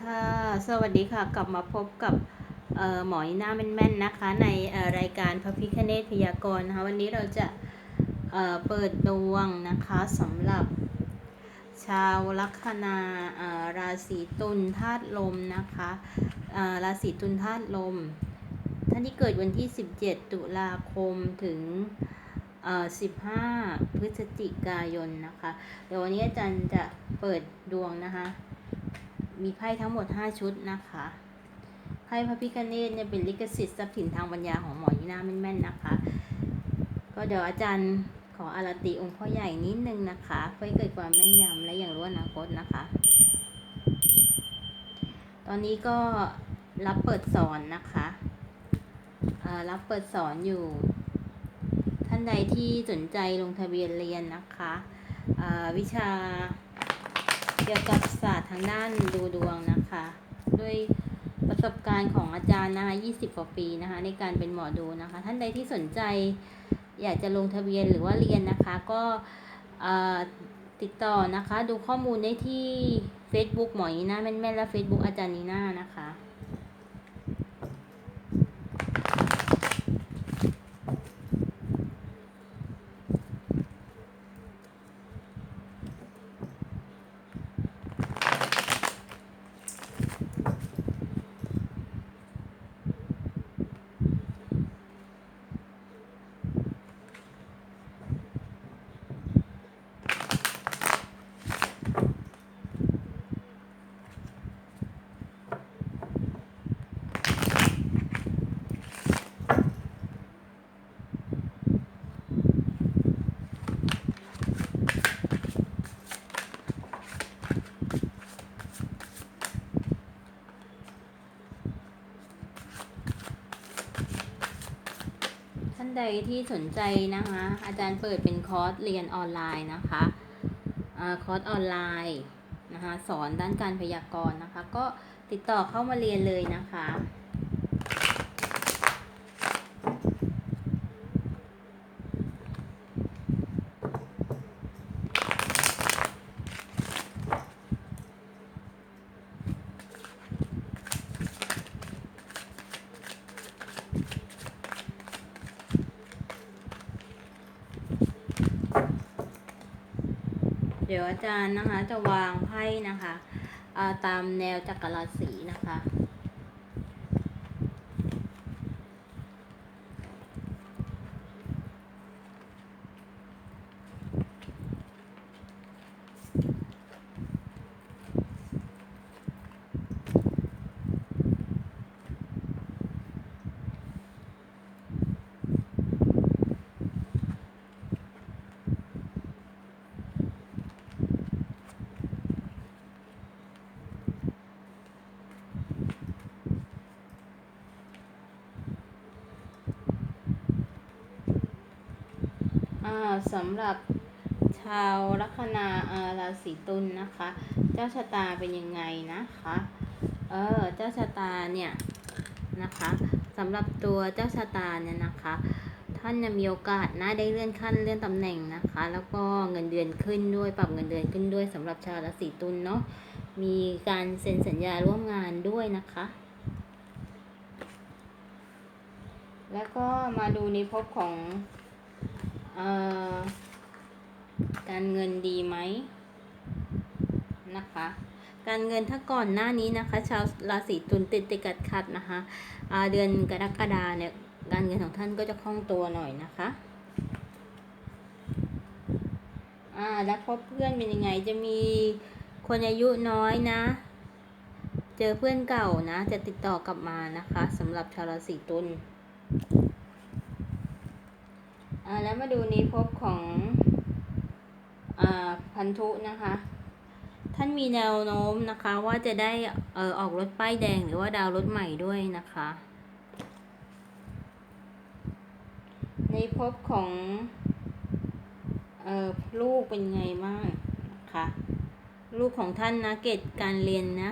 ค่ะ สวัสดีค่ะ กลับมาพบกับเอ่อหมอนีหน้าแม่นๆนะคะ ในรายการพระพิคเนตพยากรณ์นะคะ วันนี้เราจะเอ่อเปิดดวงนะคะสำหรับชาวลัคนาอ่อราศีตุลธาตุลมนะคะอ่อราศีตุลธาตุลม ท่านที่เกิดวันที่ 17 ตุลาคมถึงอ่อ15 พฤศจิกายนนะคะ เดี๋ยววันนี้อาจารย์จะเปิดดวงนะคะ มีไพ่ทั้งหมด 5 ชุดนะคะไพ่พระพิฆเนศเนี่ยเป็นลิขสิทธิ์ทรัพย์สินทางปัญญาของหมอยีน่าแม่นๆนะคะ ก็เดี๋ยวอาจารย์ขออารติองค์พ่อใหญ่นิดนึงนะคะ เพื่อให้เกิดความแม่นยำและอย่างรู้อนาคตนะคะ ตอนนี้ก็รับเปิดสอนนะคะรับเปิดสอนอยู่ ท่านใดที่สนใจลงทะเบียนเรียนนะคะ วิชา เกี่ยวกับศาสตร์ทางด้านดูดวงนะคะ ด้วยประสบการณ์ของอาจารย์นะคะ20 กว่าปีนะคะ ในการเป็นหมอดูนะคะ ท่านใดที่สนใจอยากจะลงทะเบียนหรือว่าเรียนนะคะ ก็ติดต่อนะคะ ดูข้อมูลได้ที่ Facebook หมอนีน่าแม่นๆและ Facebook อาจารย์นีน่านะคะ ใดที่สนใจนะคะ อาจารย์เปิดเป็นคอร์สเรียนออนไลน์นะคะคอร์สออนไลน์นะคะสอนด้านการพยากรณ์นะคะ ก็ติดต่อเข้ามาเรียนเลยนะคะ ดี๋ยวอาจารย์นะคะจะวางไพ่นะคะาตามแนวจักรราศีนะคะ อ่า สำหรับชาวลัคนาราศีตุลนะคะ เจ้าชะตาเป็นยังไงนะคะ เออเจ้าชะตาเนี่ยนะคะสำหรับตัวเจ้าชะตาเนี่ยนะคะ ท่านจะมีโอกาสนะได้เลื่อนขั้นเลื่อนตำแหน่งนะคะ แล้วก็เงินเดือนขึ้นด้วยปรับเงินเดือนขึ้นด้วยสำหรับชาวราศีตุลเนาะมีการเซ็นสัญญาร่วมงานด้วยนะคะ แล้วก็มาดูในภพของ การเงินดีไหมนะคะการเงินถ้าก่อนหน้านี้นะคะ ชาวราศีตุลติดติดกัดขัดนะคะเดือนกรกฎาเนี่ยการเงินของท่านก็จะคล่องตัวหน่อยนะคะอ่าแล้วพบเพื่อนเป็นยังไงจะมีคนอายุน้อยนะ เจอเพื่อนเก่านะ จะติดต่อกลับมานะคะสำหรับชาวราศีตุล แล้วมาดูในภพของอ่าพันธุนะคะ ท่านมีแนวโน้มนะคะว่าจะได้เออออกรถป้ายแดงหรือว่าดาวรถใหม่ด้วยนะคะ ในภพของเออลูกเป็นไงบ้างนะคะลูกของท่านนะเกรดการเรียนนะ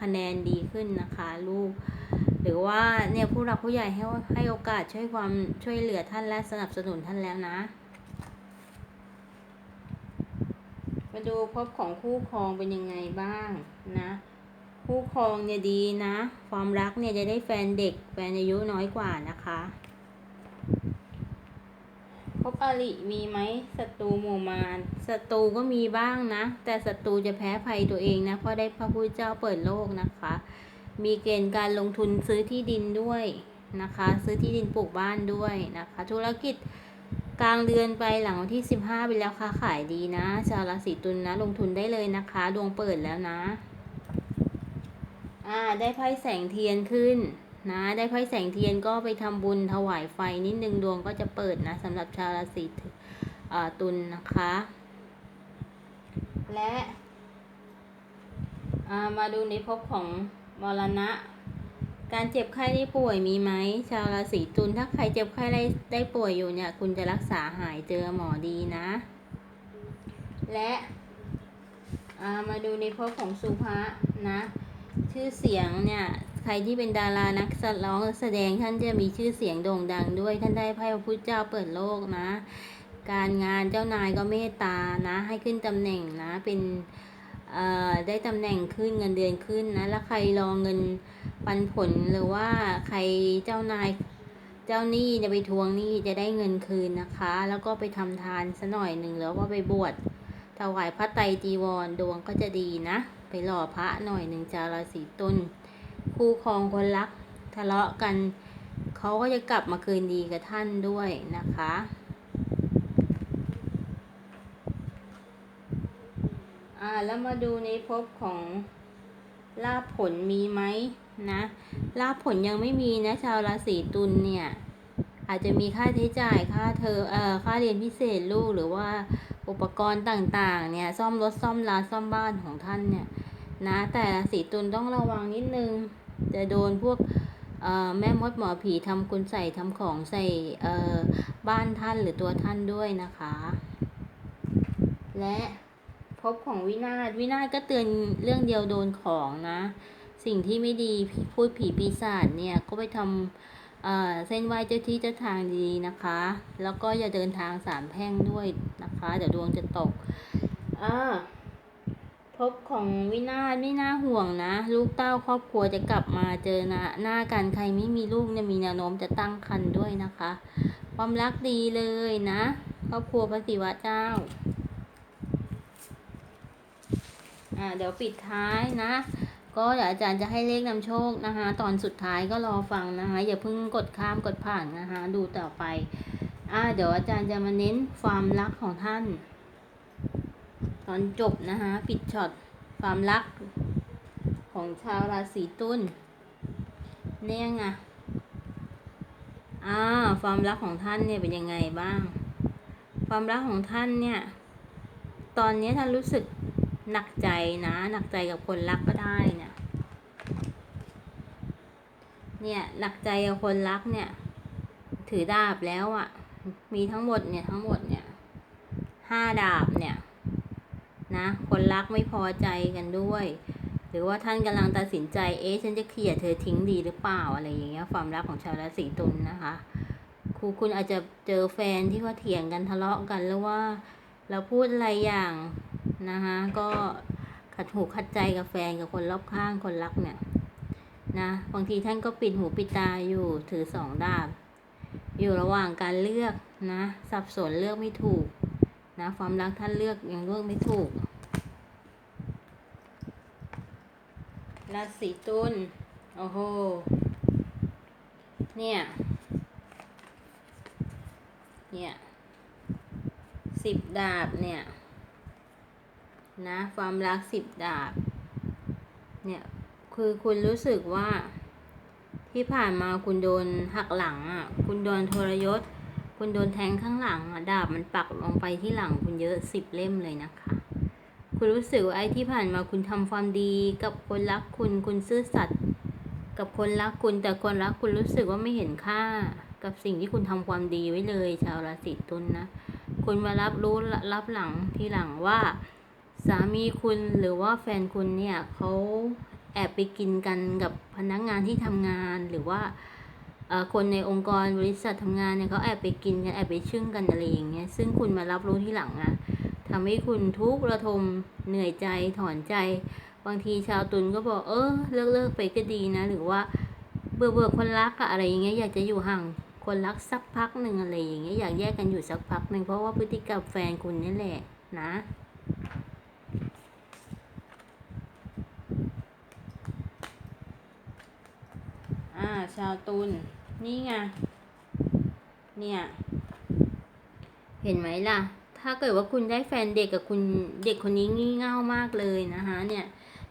คะแนนดีขึ้นนะคะ ลูก หรือว่าเนี่ยผู้หลักผู้ใหญ่ให้ให้โอกาสช่วยความช่วยเหลือท่านและสนับสนุนท่านแล้วนะ มาดูพบของคู่ครองเป็นยังไงบ้างนะครองเนี่ยดีนะ ความรักเนี่ยจะได้แฟนเด็กแฟนอายุน้อยกว่านะคะพบอริมีไหมศัตรูหมู่มารศัตรูก็มีบ้างนะ แต่ศัตรูจะแพ้ภัยตัวเองนะเพราะได้พระพุทธเจ้าเปิดโลกนะคะ มีเกณฑ์การลงทุนซื้อที่ดินด้วยนะคะ ซื้อที่ดินปลูกบ้านด้วยนะคะ ธุรกิจกลางเดือนไปหลังวันที่ 15 ไปแล้วค้าขายดีนะ ชาวราศีตุลนะลงทุนได้เลยนะคะ ดวงเปิดแล้วนะ อ่า ได้ไพ่แสงเทียนขึ้นนะ ได้ไพ่แสงเทียนก็ไปทำบุญถวายไฟนิดนึงดวงก็จะเปิดนะสำหรับชาวราศีตุลนะคะ และ อ่า มาดูในภพของ มรณะ การเจ็บไข้ได้ป่วยมีไหม ชาวราศีตุลถ้าใครเจ็บไข้ได้ได้ป่วยอยู่เนี่ย คุณจะรักษาหายเจอหมอดีนะ และามาดูในภพของสุภะนะ ชื่อเสียงเนี่ยใครที่เป็นดารานักแสร้องแสดงท่านจะมีชื่อเสียงโด่งดังด้วยท่านได้ไพ่พระพุทธเจ้าเปิดโลกนะ การงานเจ้านายก็เมตตานะ ให้ขึ้นตำแหน่งนะเป็น ได้ตำแหน่งขึ้นเงินเดือนขึ้นนะแล้วใครรอเงินปันผลหรือว่าใครเจ้านายเจ้าหนี้จะไปทวงหนี้จะได้เงินคืนนะคะ แล้วก็ไปทำทานซะหน่อยหนึ่งแล้วว่าไปบวชถวายพระไตรจีวรดวงก็จะดีนะ ไปหล่อพระหน่อยหนึ่งจาราศีตุลคู่ครองคนรักทะเลาะกันเขาก็จะกลับมาคืนดีกับท่านด้วยนะคะ อ่าแล้วมาดูในภพของลาผลมีไหมนะลาผลยังไม่มีนะชาวราศีตุลเนี่ย อาจจะมีค่าใช้จ่ายค่าเธอเอ่อค่าเรียนพิเศษลูกหรือว่าอุปกรณ์ต่างๆ เนี่ย ซ่อมรถซ่อมร้านซ่อมบ้านของท่านเนี่ยนะแต่ราศีตุลต้องระวังนิดนึง จะโดนพวกเอ่อแม่มดหมอผีทำคุณใส่ทำของใส่เอ่อบ้านท่านหรือตัวท่านด้วยนะคะ และ พบของวินาศวินาศก็เตือนเรื่องเดียวโดนของนะ สิ่งที่ไม่ดีพูดผีปีศาจเนี่ยก็ไปทำเส้นไหว้เจ้าที่เจ้าทางดีนะคะ แล้วก็อย่าเดินทางสามแพร่งด้วยนะคะ เดี๋ยวดวงจะตกอ่าพบของวินาศไม่น่าห่วงนะ ลูกเต้าครอบครัวจะกลับมาเจอหน้าหน้ากันใครไม่มีลูกเนี่ยมีแนวโน้มจะตั้งครรภ์ด้วยนะคะ ความรักดีเลยนะ ครอบครัวพระศิวะเจ้า อ่าเดี๋ยวปิดท้ายนะก็เดี๋ยวอาจารย์จะให้เลขนำโชคนะคะ ตอนสุดท้ายก็รอฟังนะคะ อย่าเพิ่งกดข้ามกดผ่านนะคะ ดูต่อไป อ่า เดี๋ยวอาจารย์จะมาเน้นความรักของท่าน ตอนจบนะคะ ปิดช็อตความรักของชาวราศีตุลเนี่ยไงอ่าความรักของท่านเนี่ยเป็นยังไงบ้าง ความรักของท่านเนี่ย ตอนนี้ท่านรู้สึก หนักใจนะ หนักใจกับคนรักก็ได้เนี่ย เนี่ยหนักใจกับคนรักเนี่ย ถือดาบแล้วอะ่ะ มีทั้งหมดเนี่ยทั้งหมดเนี่ยห้าดาบเนี่ย นะ คนรักไม่พอใจกันด้วย หรือว่าท่านกำลังตัดสินใจ เอ๊ะฉันจะเคลียร์เธอทิ้งดีหรือเปล่าอะไรอย่างเงี้ย ความรักของชาวราศีตุลนะคะครูคุณอาจจะเจอแฟนที่เขาเถียงกันทะเลาะกันแล้วว่า เราพูดอะไรอย่าง นะคะก็ขัดหูขัดใจกับแฟนกับคนรอบข้างคนรักเนี่ยนะบางทีท่านก็ปิดหูปิดตาอยู่ถือสองดาบ อยู่ระหว่างการเลือกนะสับสนเลือกไม่ถูกนะความรักท่านเลือกยังเลือกไม่ถูกราศีตุลโอ้โหเนี่ยเนี่ยสิบดาบเนี่ย นะ ความรักสิบดาบ เนี่ย คือคุณรู้สึกว่า ที่ผ่านมาคุณโดนหักหลังอะ คุณโดนทรยศ คุณโดนแทงข้างหลังอะ ดาบมันปักลงไปที่หลังคุณเยอะสิบเล่มเลยนะคะ คุณรู้สึกว่าไอ้ที่ผ่านมาคุณทำความดีกับคนรักคุณ คุณซื่อสัตย์กับคนรักคุณ แต่คนรักคุณรู้สึกว่าไม่เห็นค่ากับสิ่งที่คุณทำความดีไว้เลย ชาวราศีตุลนนะ คุณมารับรู้รับหลังทีหลังว่า สามีคุณหรือว่าแฟนคุณเนี่ยเขาแอบไปกินกันกับพนักงานที่ทำงานหรือว่าคนในองค์กรบริษัททำงานเนี่ยเขาแอบไปกินกันแอบไปชึ่งกันอะไรอย่างเงี้ยซึ่งคุณมารับรู้ที่หลังอะทำให้คุณทุกข์ระทมเหนื่อยใจถอนใจ บางทีชาวตุลก็บอกเออเลิกเลิกไปก็ดีนะ หรือว่าเบื่อเบื่อคนรักอะอะไรอย่างเงี้ยอยากจะอยู่ห่างคนรักสักพักหนึ่งอะไรอย่างเงี้ยอยากแยกกันอยู่สักพักหนึ่งเพราะว่าพฤติกรรมแฟนคุณนี่แหละนะ อ่า ชาวตุลนี่ไง เนี่ย เห็นไหมล่ะ ถ้าเกิดว่าคุณได้แฟนเด็กกับคุณเด็กคนนี้งี่เง่ามากเลยนะคะ เนี่ย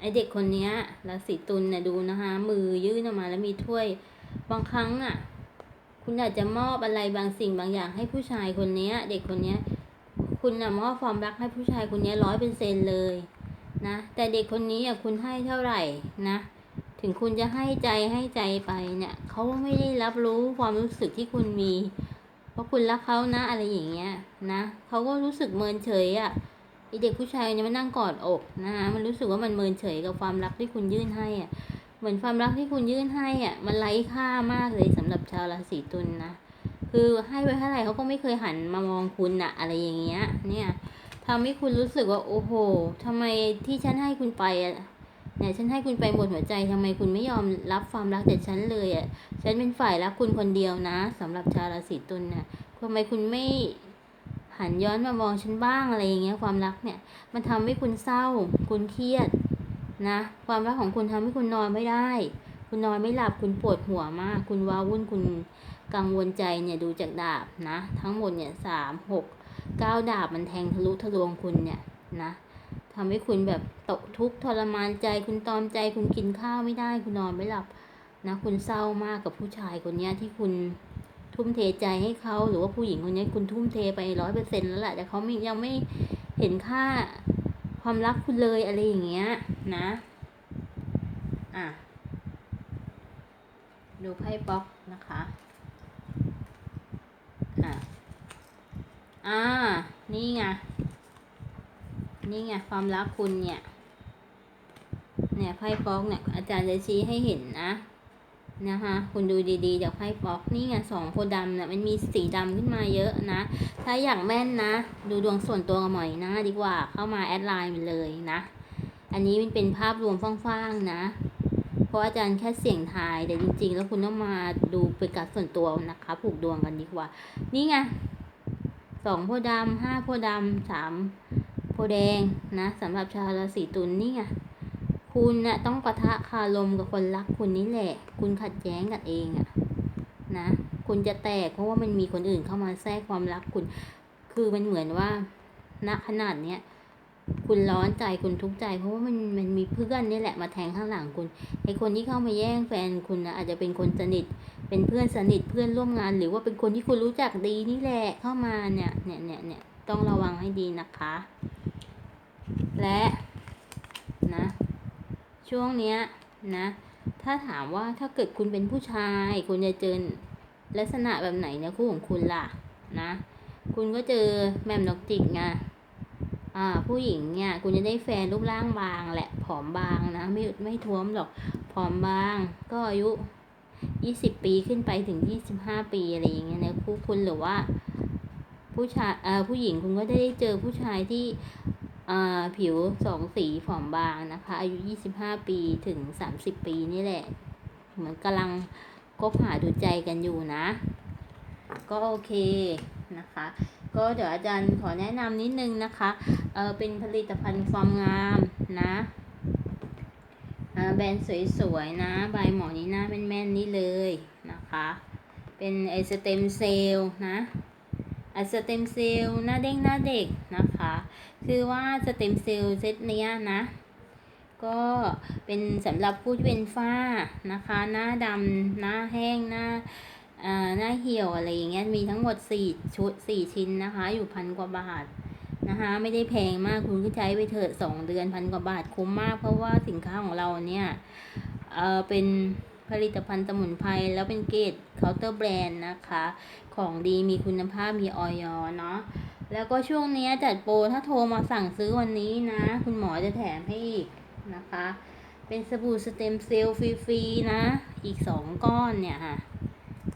ไอเด็กคนเนี้ยราศีตุลเนี่ยดูนะคะ มือยื่นออกมาแล้วมีถ้วย บางครั้งอะ คุณอาจจะมอบอะไรบางสิ่งบางอย่างให้ผู้ชายคนเนี้ยเด็กคนเนี้ยคุณนะมอบความรักให้ผู้ชายคนนี้ร้อยเปอร์เซ็นเลยนะ แต่เด็กคนนี้อะคุณให้เท่าไหร่นะ ถึงคุณจะให้ใจให้ใจไปเนี่ยเขาไม่ได้รับรู้ความรู้สึกที่คุณมี เพราะคุณรักเขานะอะไรอย่างเงี้ยนะเขาก็รู้สึกเมินเฉยอะ่ะไอเด็กผู้ชายเนี่ยมันนั่งกอดอกนะคะมันรู้สึกว่ามันเมินเฉยกับความรักที่คุณยื่นให้อะ่ะเหมือนความรักที่คุณยื่นให้อะมันไร้ค่ามากเลยสำหรับชาวราศีตุลนนะคือให้ไปเท่าไหร่เขาก็ไม่เคยหันมามองคุณอะอะไรอย่างเงี้ย เนี่ยทำให้คุณรู้สึกว่าโอ้โหทำไมที่ฉันให้คุณไปอะ เนี่ยฉันให้คุณไปหมดหัวใจทำไมคุณไม่ยอมรับความรักจากฉันเลยอะ ฉันเป็นฝ่ายรักคุณคนเดียวนะสำหรับชาวราศีตุลน่ะทำไมคุณไม่หันย้อนมามองฉันบ้างอะไรอย่างเงี้ยความรักเนี่ย มันทำให้คุณเศร้า คุณเครียดนะ ความรักของคุณทำให้คุณนอนไม่ได้ คุณนอนไม่หลับคุณปวดหัวมาก คุณว้าวุ่นคุณกังวลใจเนี่ยดูจากดาบนะ ทั้งหมดเนี่ยสามหกเก้าดาบมันแทงทะลุทะลวงคุณเนี่ยนะ ทำให้คุณแบบตกทุกข์ทรมานใจ คุณตอมใจ คุณกินข้าวไม่ได้ คุณนอนไม่หลับนะ คุณเศร้ามากกับผู้ชายคนเนี้ยที่คุณทุ่มเทใจให้เขาหรือว่าผู้หญิงคนนี้คุณทุ่มเทไปร้อยเปอร์เซ็นต์แล้วแหละแต่เขาไม่ยังไม่เห็นค่าความรักคุณเลยอะไรอย่างเงี้ยนะ อะ ดูไพ่บล็อกนะคะ อะอ่า นี่ไง นี่ไงความรักคุณเนี่ย เนี่ยไพ่บล็อกเนี่ยอาจารย์จะชี้ให้เห็นนะนะคะคุณดูดีๆจากไพ่บล็อกนี่ไงสองโพดำเนี่ยมันมีสีดำขึ้นมาเยอะนะ ถ้าอยากแม่นนะ ดูดวงส่วนตัวกับหมอยนะดีกว่าเข้ามาแอดไลน์มันเลยนะ อันนี้มันเป็นภาพรวมฟ้างๆนะ เพราะอาจารย์แค่เสียงทายแต่จริงๆ แล้วคุณต้องมาดูเป็นการส่วนตัวนะคะผูกดวงกันดีกว่า นี่ไงสองโพดำห้าโพดำสาม พแดงนะสำหรับชาวราศีตุลนี่ไงคุณนะ่ะต้องปะทะคารมกับคนรักคุณนี่แหละ คุณขัดแย้งกันเองอะนะ คุณจะแตกเพราะว่ามันมีคนอื่นเข้ามาแทรกความรักคุณ คือมันเหมือนว่าณขนาดเนี้ยคุณร้อนใจคุณทุกข์ใจ เพราะว่ามันมันมีเพื่อนนี่แหละมาแทงข้างหลังคุณไอคนที่เข้ามาแย่งแฟนคุณนะอาจจะเป็นคนสนิท เป็นเพื่อนสนิทเพื่อนร่วมงาน หรือว่าเป็นคนที่คุณรู้จักดีนี่แหละเข้ามาเนี่ยเนี่ยเนี่ยเนี่ยต้องระวังให้ดีนะคะ และนะช่วงเนี้ยนะ ถ้าถามว่าถ้าเกิดคุณเป็นผู้ชาย คุณจะเจอลักษณะแบบไหนเนี่ยคู่ของคุณล่ะนะ คุณก็เจอแมมดอกจิกไงอ่าผู้หญิงเนี่ยคุณจะได้แฟนรูปร่างบางแหละผอมบางนะ ไม่ไม่ท้วมหรอกผอมบาง ก็อายุยี่สิบปีขึ้นไปถึงยี่สิบห้าปีอะไรอย่างเงี้ยนะคู่คุณหรือว่า ผู้ชายเอ่อผู้หญิงคุณก็ได้เจอผู้ชายที่ ผิวสองสีผอมบางนะคะ อายุยี่สิบห้าปีถึงสามสิบปีนี่แหละ เหมือนกำลังคบหาดูใจกันอยู่นะ ก็โอเคนะคะ ก็เดี๋ยวอาจารย์ขอแนะนำนิดนึงนะคะเออเป็นผลิตภัณฑ์ความงามนะแบรนด์สวยๆนะใบหมอนี้หน้าแม่นๆนี่เลยนะคะ เป็นไอสเต็มเซลล์นะ สเต็มเซลล์หน้าเด้งหน้าเด็กนะคะ คือว่าสเต็มเซลล์เซตเนี้ยนะ ก็เป็นสำหรับผู้ที่เป็นฝ้านะคะ หน้าดำหน้าแห้งหน้าอ่าหน้าเหี่ยวอะไรอย่างเงี้ยมีทั้งหมด 4 ชุด 4 ชิ้นนะคะ อยู่พันกว่าบาทนะคะไม่ได้แพงมากคุณก็ใช้ไปเถอะสองเดือนพันกว่าบาทคุ้มมากเพราะว่าสินค้าของเราเนี่ยเออเป็น ผลิตภัณฑ์สมุนไพรแล้วเป็นเกรดเคาน์เตอร์แบรนด์นะคะ ของดีมีคุณภาพมีออยเนาะแล้วก็ช่วงนี้จัดโปรถ้าโทรมาสั่งซื้อวันนี้นะ คุณหมอจะแถมให้อีกนะคะ เป็นสบู่สเต็มเซลล์ฟรีๆนะ อีกสองก้อนเนี่ยค่ะ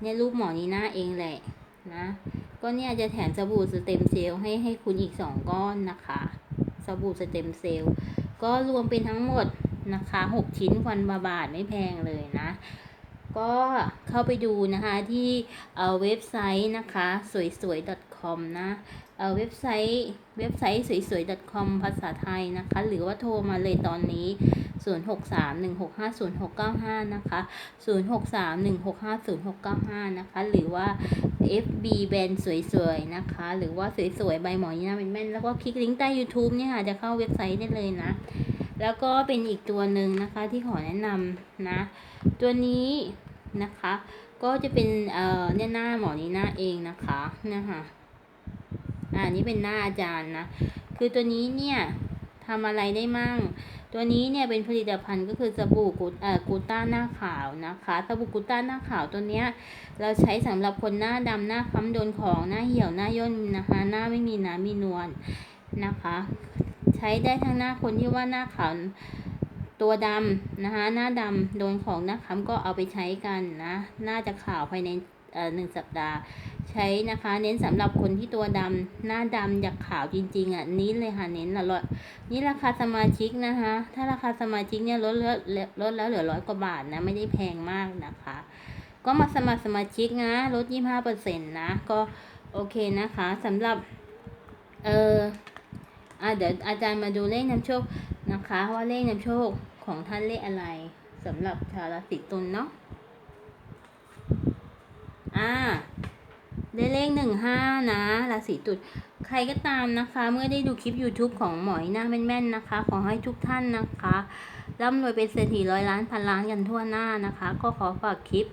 เนี่ยรูปหมอนี้หน้าเองแหละนะก็เนี่ยจะแถมสบู่สเต็มเซลล์ให้ให้คุณอีกสองก้อนนะคะ สบู่สเต็มเซลล์ก็รวมเป็นทั้งหมด นะคะหกชิ้นพันบาทไม่แพงเลยนะ ก็เข้าไปดูนะคะที่เอ่อเว็บไซต์นะคะสวยๆ .com นะเอ่อเว็บไซต์เว็บไซต์สวยๆ .com ภาษาไทยนะคะ หรือว่าโทรมาเลยตอนนี้ 0631650695 นะคะ 0631650695 นะคะ หรือว่า FB แบรนด์สวยๆ นะคะ หรือว่าสวยๆ ใบหมอนี่นะเป็นแม่น แล้วก็คลิกลิงก์ใต้ YouTube เนี่ยค่ะ จะเข้าเว็บไซต์ได้เลยนะ แล้วก็เป็นอีกตัวหนึ่งนะคะที่ขอแนะนำนะ ตัวนี้นะคะก็จะเป็นเอ่อเนี่ยหน้าหมอนีหน้าเองนะคะนะคะอ่านี่เป็นหน้าอาจารย์นะ คือตัวนี้เนี่ยทำอะไรได้มั่ง ตัวนี้เนี่ยเป็นผลิตภัณฑ์ก็คือสบู่กูเอ่อกูต้าหน้าขาวนะคะสบู่กูต้าหน้าขาวตัวเนี้ยเราใช้สำหรับคนหน้าดำหน้าค้ำโดนของหน้าเหี่ยวหน้าย่นนะคะหน้าไม่มีน้ำมีนวลนะคะ ใช้ได้ทั้งหน้าคนที่ว่าหน้าขาวตัวดำนะคะหน้าดำโดนของหน้าค้ำก็เอาไปใช้กันนะน่าจะขาวภายในหนึ่งสัปดาห์ ใช้นะคะ เน้นสำหรับคนที่ตัวดำหน้าดำอยากขาวจริงๆอะนี้เลยค่ะเน้นละร้อยนี่ราคาสมาชิกนะคะ ถ้าราคาสมาชิกเนี่ยลดเลือลดแล้วเหลือร้อยกว่าบาทนะไม่ได้แพงมากนะคะ ก็มาสมัครสมาชิกนะลดยี่ห้าเปอร์เซ็นต์นะก็โอเคนะคะสำหรับเอออะ เดี๋ยวอาจารย์มาดูเลขนำโชคนะคะ ว่าเลขนำโชคของท่านเลขอะไรสำหรับชาวราศีตุลเนาะอ่าได้เลขหนึ่งห้านะราศีตุลใครก็ตามนะคะ เมื่อได้ดูคลิป YouTube ของหมอยหน้าแม่นๆนะคะ ขอให้ทุกท่านนะคะร่ำรวยเป็นเศรษฐีร้อยล้านพันล้านกันทั่วหน้านะคะ ก็ขอฝากคลิป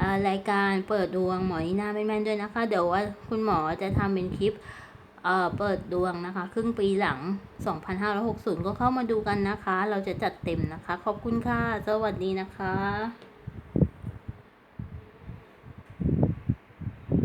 อ่ารายการเปิดดวงหมอนีหน้าแม่นๆด้วยนะคะ เดี๋ยวว่าคุณหมอจะทำเป็นคลิป เปิดดวงนะคะ ครึ่งปีหลัง 2560 ก็เข้ามาดูกันนะคะ เราจะจัดเต็มนะคะ ขอบคุณค่ะ สวัสดีนะคะ